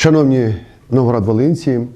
Шановні Новгород-Волинці,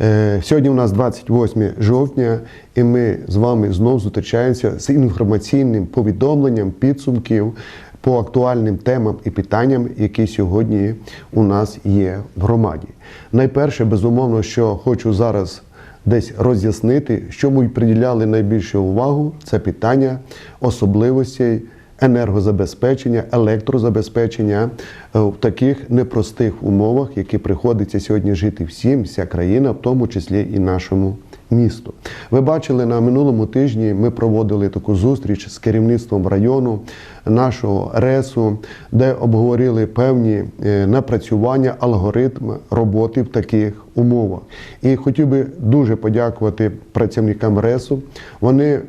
е, сьогодні у нас 28 жовтня, і ми з вами знову зустрічаємося з інформаційним повідомленням підсумків по актуальним темам і питанням, які сьогодні у нас є в громаді. Найперше, безумовно, що хочу зараз десь роз'яснити, що ми приділяли найбільшу увагу, це питання особливостей енергозабезпечення, електрозабезпечення е, в таких непростих умовах, які приходиться сьогодні жити всім, вся країна, в тому числі і нашому місту. Ви бачили на минулому тижні. Ми проводили таку зустріч з керівництвом району нашого РЕСу, де обговорили певні е, напрацювання, алгоритм роботи в таких умовах. І хотів би дуже подякувати працівникам РЕСу. Вони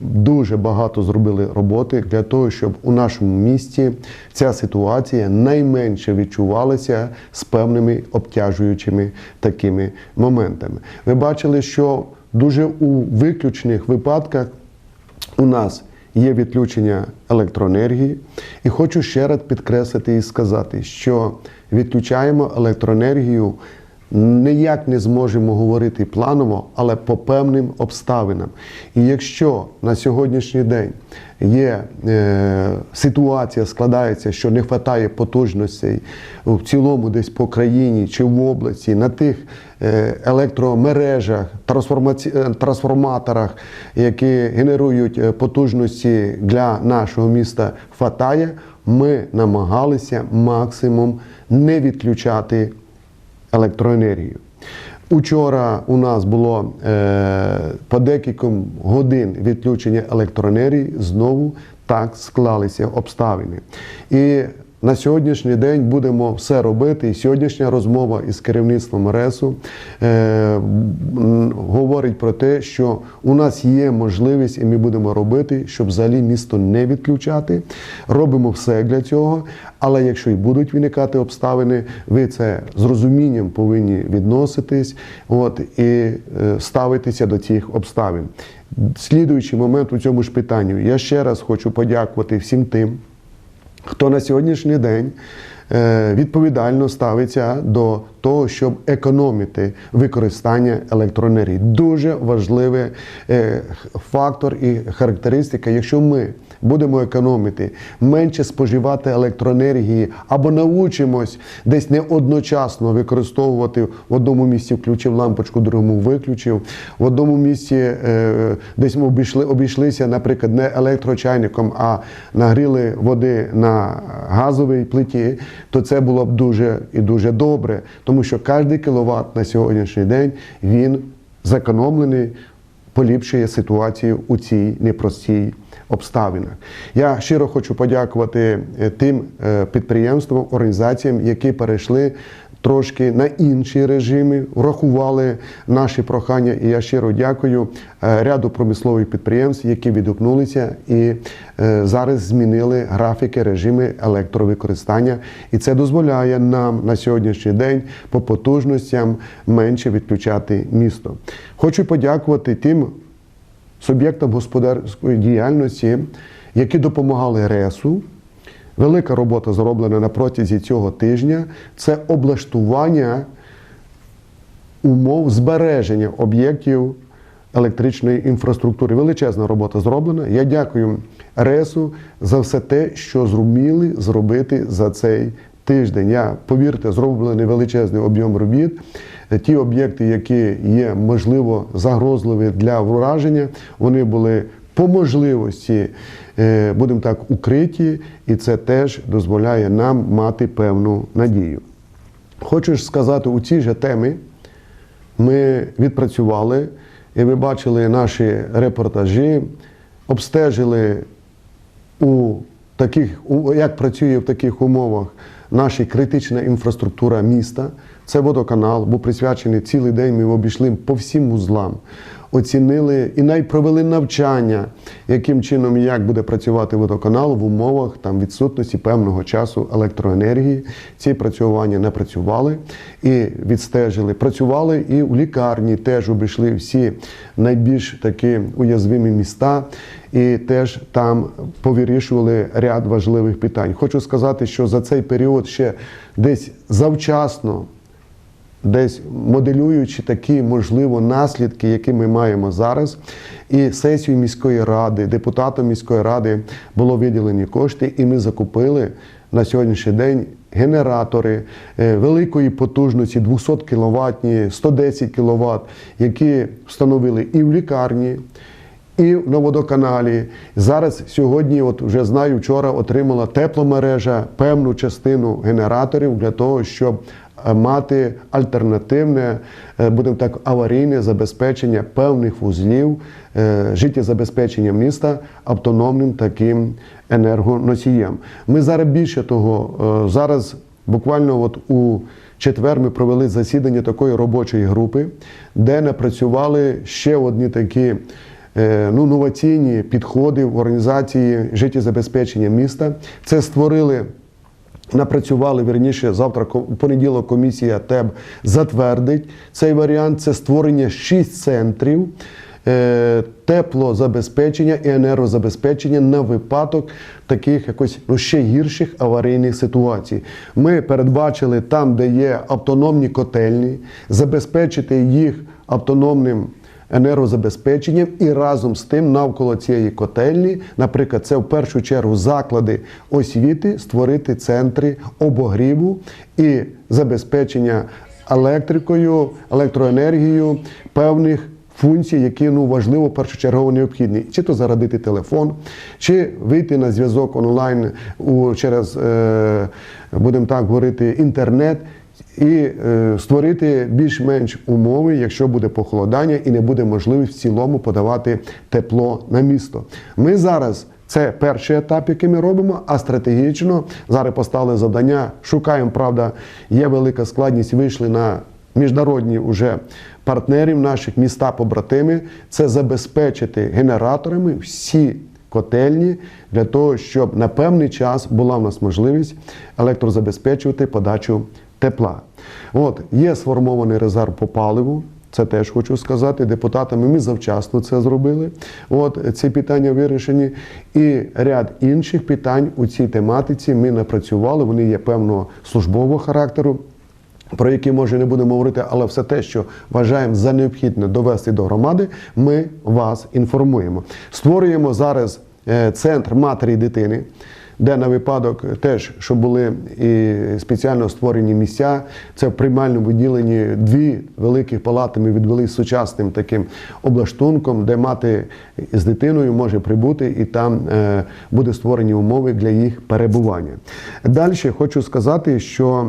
Дуже багато зробили роботи для того, щоб у нашому місті ця ситуація найменше відчувалася з певними обтяжуючими такими моментами. Ви бачили, що дуже у виключних випадках у нас є відключення електроенергії, і хочу ще раз підкреслити і сказати, що відключаємо електроенергію ніяк не зможемо говорити планово, але по певним обставинам. І якщо на сьогоднішній день є е, ситуація, складається, що не вистачає потужностей в цілому, десь по країні чи в області, на тих е, електромережах, трансформаці... е, трансформаторах, які генерують е, потужності для нашого міста, хватає, ми намагалися максимум не відключати електроенергію. Учора у нас було е, по декільком годин відключення електроенергії, знову так склалися обставини. І на сьогоднішній день будемо все робити. І сьогоднішня розмова із керівництвом РЕСу е, говорить про те, що у нас є можливість, і ми будемо робити, щоб взагалі місто не відключати. Робимо все для цього. Але якщо і будуть виникати обставини, ви це з розумінням повинні відноситись, от і е, ставитися до цих обставин. Слідуючий момент у цьому ж питанні. Я ще раз хочу подякувати всім тим хто на сьогоднішній день е, відповідально ставиться до того, щоб економити використання електроенергії. Дуже важливий е, фактор і характеристика. Якщо ми будемо економити, менше споживати електроенергії або научимось десь не одночасно використовувати в одному місці включив лампочку, в другому виключив, в одному місці е, десь ми обійшли, обійшлися, наприклад, не електрочайником, а нагріли води на газовій плиті, то це було б дуже і дуже добре, тому що кожен кіловат на сьогоднішній день він зекономлений, поліпшує ситуацію у цій непростій обставинах. Я щиро хочу подякувати е, тим е, підприємствам, організаціям, які перейшли. Трошки на інші режими врахували наші прохання, і я щиро дякую е, ряду промислових підприємств, які відгукнулися і зараз змінили графіки, режими електровикористання. І це дозволяє нам на сьогоднішній день по потужностям менше відключати місто. Хочу подякувати тим суб'єктам господарської діяльності, які допомагали РЕСу. Велика робота зроблена на протязі цього тижня це облаштування умов збереження об'єктів електричної інфраструктури. Величезна робота зроблена. Я дякую РЕСу за все те, що зуміли зробити за цей тиждень. Я повірте, зроблений величезний об'єм робіт. Ті об'єкти, які є можливо загрозливі для враження, вони були по можливості, е, будемо так, укриті, і це теж дозволяє нам мати певну надію. Хочу ж сказати, у цій же темі ми відпрацювали, і ви бачили наші репортажі, обстежили у таких, як працює в таких умовах наша критична інфраструктура міста. Це водоканал, був присвячений цілий день. Ми обійшли по всім вузлам, оцінили і навіть провели навчання, яким чином і як буде працювати водоканал в умовах там відсутності певного часу електроенергії. Ці працювання не працювали і відстежили. Працювали і у лікарні теж обійшли всі найбільш такі уязвимі міста. І теж там повирішували ряд важливих питань. Хочу сказати, що за цей період ще десь завчасно десь моделюючи такі, можливо, наслідки, які ми маємо зараз. І сесію міської ради, депутатам міської ради було виділені кошти, і ми закупили на сьогоднішній день генератори е, великої потужності 200 кВт, 110 кВт, які встановили і в лікарні, і на водоканалі. Зараз сьогодні, от вже знаю, вчора отримала тепломережа певну частину генераторів для того, щоб е, мати альтернативне, е, будемо так, аварійне забезпечення певних вузлів е, життєзабезпечення міста автономним таким енергоносієм. Ми зараз більше того, зараз буквально от у четвер ми провели засідання такої робочої групи, де напрацювали ще одні такі ну, новаційні підходи в організації життєзабезпечення міста. Це створили. Напрацювали вірніше завтра, понеділок комісія ТЕБ затвердить цей варіант. Це створення шість центрів е, теплозабезпечення і енергозабезпечення на випадок таких якось ну, ще гірших аварійних ситуацій. Ми передбачили там, де є автономні котельні, забезпечити їх автономним енергозабезпеченням і разом з тим навколо цієї котельні, наприклад, це в першу чергу заклади освіти, створити центри обогріву і забезпечення електрикою, електроенергією певних. Функцій, які ну важливо першочергово необхідні, чи то зарадити телефон, чи вийти на зв'язок онлайн у через, е, будемо так говорити, інтернет, і е, створити більш-менш умови, якщо буде похолодання і не буде можливість в цілому подавати тепло на місто. Ми зараз. Це перший етап, який ми робимо, а стратегічно зараз поставили завдання. Шукаємо, правда, є велика складність. Вийшли на міжнародні уже партнерів наших міста побратими. Це забезпечити генераторами всі котельні для того, щоб на певний час була в нас можливість електрозабезпечувати подачу тепла. От є сформований резерв по паливу. Це теж хочу сказати депутатами. Ми завчасно це зробили. От ці питання вирішені. І ряд інших питань у цій тематиці ми напрацювали. Вони є певного службового характеру. Про які може не будемо говорити, але все те, що вважаємо за необхідне довести до громади, ми вас інформуємо. Створюємо зараз е, центр матері і дитини, де на випадок теж, щоб були і спеціально створені місця. Це в приймальному відділенні дві великих палати ми відвели з сучасним таким облаштунком, де мати з дитиною може прибути, і там е, буде створені умови для їх перебування. Далі хочу сказати, що е,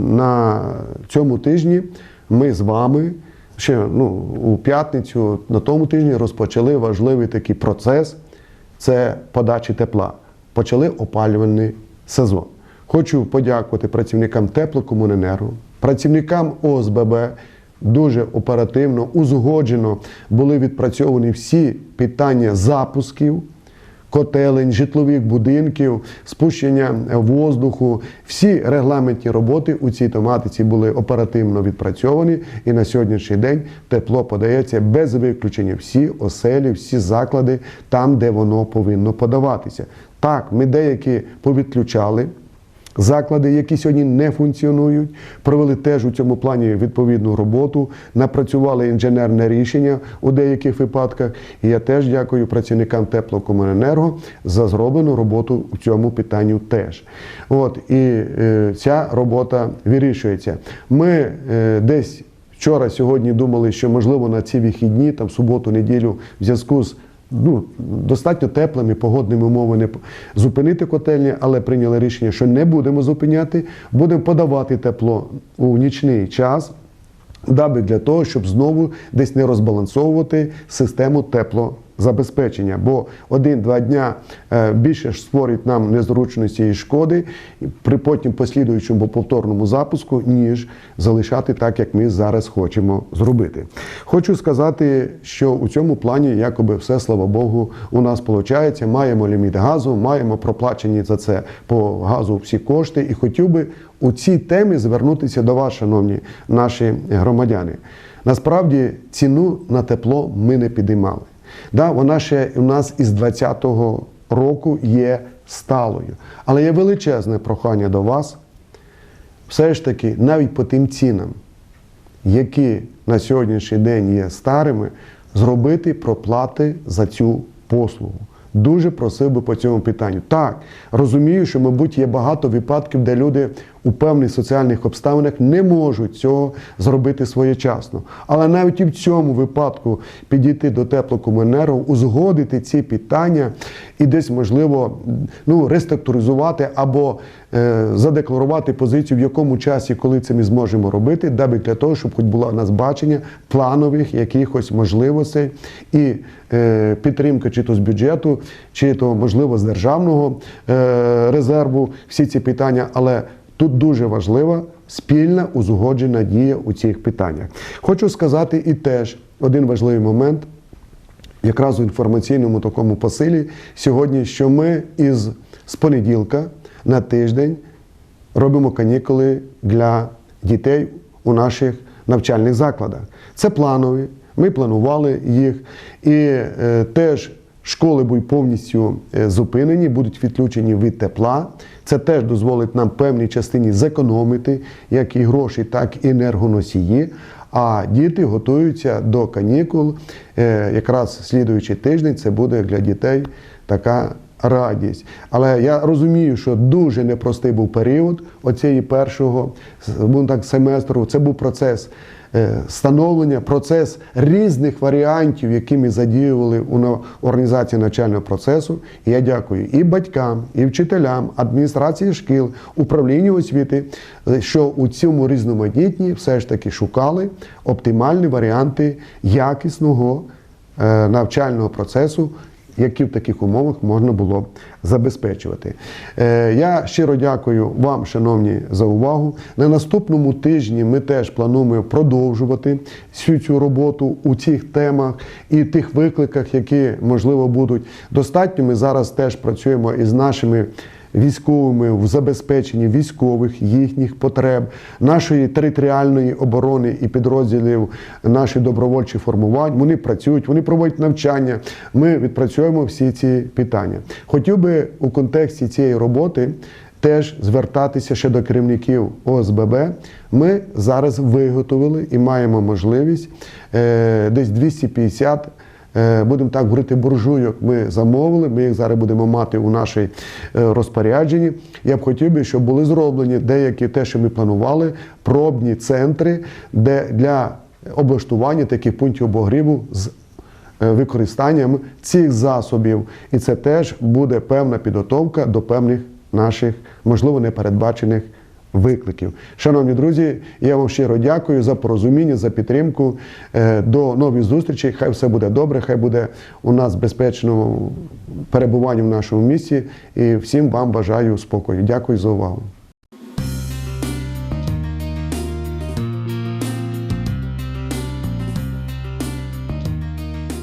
на цьому тижні ми з вами. Ще ну, у п'ятницю на тому тижні розпочали важливий такий процес це подачі тепла. Почали опалювальний сезон. Хочу подякувати працівникам теплокомуненерго, працівникам ОСББ. Дуже оперативно, узгоджено були відпрацьовані всі питання запусків котелень, житлових будинків, спущення воздуху. Всі регламентні роботи у цій тематиці були оперативно відпрацьовані, і на сьогоднішній день тепло подається без виключення всі оселі, всі заклади там, де воно повинно подаватися. Так, ми деякі повідключали. Заклади, які сьогодні не функціонують, провели теж у цьому плані відповідну роботу, напрацювали інженерне рішення у деяких випадках. І я теж дякую працівникам теплокомуненерго за зроблену роботу у цьому питанню теж. От і е, ця робота вирішується. Ми е, десь вчора, сьогодні думали, що можливо на ці вихідні, там суботу, неділю, в зв'язку з ну, достатньо теплими погодними умовами зупинити котельні, але прийняли рішення, що не будемо зупиняти, будемо подавати тепло у нічний час. Даби для того, щоб знову десь не розбалансовувати систему теплозабезпечення. Бо один-два дня е, більше ж створить нам незручності і шкоди при потім послідуючому повторному запуску, ніж залишати так, як ми зараз хочемо зробити. Хочу сказати, що у цьому плані якоби все, слава Богу, у нас виходить. Маємо ліміт газу, маємо проплачені за це по газу всі кошти, і хотів би у цій темі звернутися до вас, шановні наші громадяни. Насправді ціну на тепло ми не підіймали. Да, вона ще у нас із 2020 року є сталою. Але є величезне прохання до вас все ж таки навіть по тим цінам, які на сьогоднішній день є старими, зробити проплати за цю послугу. Дуже просив би по цьому питанню. Так, розумію, що, мабуть, є багато випадків, де люди у певних соціальних обставинах не можуть цього зробити своєчасно. Але навіть і в цьому випадку підійти до теплокомуненерго, узгодити ці питання і десь, можливо, ну, реструктуризувати або е, задекларувати позицію, в якому часі, коли це ми зможемо робити, даби для того, щоб хоч було у нас бачення планових якихось можливостей і е, підтримка чи то з бюджету, чи то можливо з державного е, резерву. Всі ці питання, але тут дуже важлива спільна узгоджена дія у цих питаннях. Хочу сказати і теж один важливий момент якраз у інформаційному такому посилі сьогодні, що ми із з понеділка на тиждень робимо канікули для дітей у наших навчальних закладах. Це планові. Ми планували їх, і е, теж школи будуть повністю е, зупинені, будуть відключені від тепла. Це теж дозволить нам певній частині зекономити як і гроші, так і енергоносії. А діти готуються до канікул. Е, Якраз слідуючий тиждень це буде для дітей така радість. Але я розумію, що дуже непростий був період оцієї першого так, семестру. Це був процес становлення, процес різних варіантів, які ми задіювали у організації навчального процесу. І я дякую і батькам, і вчителям, адміністрації шкіл, управлінню освіти, е, що у цьому різноманітні все ж таки шукали оптимальні варіанти якісного е, навчального процесу, які в таких умовах можна було забезпечувати. Е, Я щиро дякую вам, шановні, за увагу. На наступному тижні ми теж плануємо продовжувати всю цю роботу у цих темах і тих викликах, які можливо будуть достатньо. Ми зараз теж працюємо із нашими військовими в забезпеченні військових їхніх потреб, нашої територіальної оборони і підрозділів наших добровольчих формувань. Вони працюють, вони проводять навчання. Ми відпрацюємо всі ці питання. Хотів би у контексті цієї роботи. Теж звертатися ще до керівників ОСББ. Ми зараз виготовили і маємо можливість е, десь 250 Е, будемо так говорити, буржуйок ми замовили. Ми їх зараз будемо мати у нашій е, розпорядженні. Я б хотів би, щоб були зроблені деякі те, що ми планували, пробні центри, де для облаштування таких пунктів обогріву з е, використанням цих засобів. І це теж буде певна підготовка до певних наших, можливо, непередбачених викликів. Шановні друзі, я вам щиро дякую за порозуміння, за підтримку. Е, До нових зустрічей. Хай все буде добре, хай буде у нас безпечно перебування в нашому місті. І всім вам бажаю спокою. Дякую за увагу.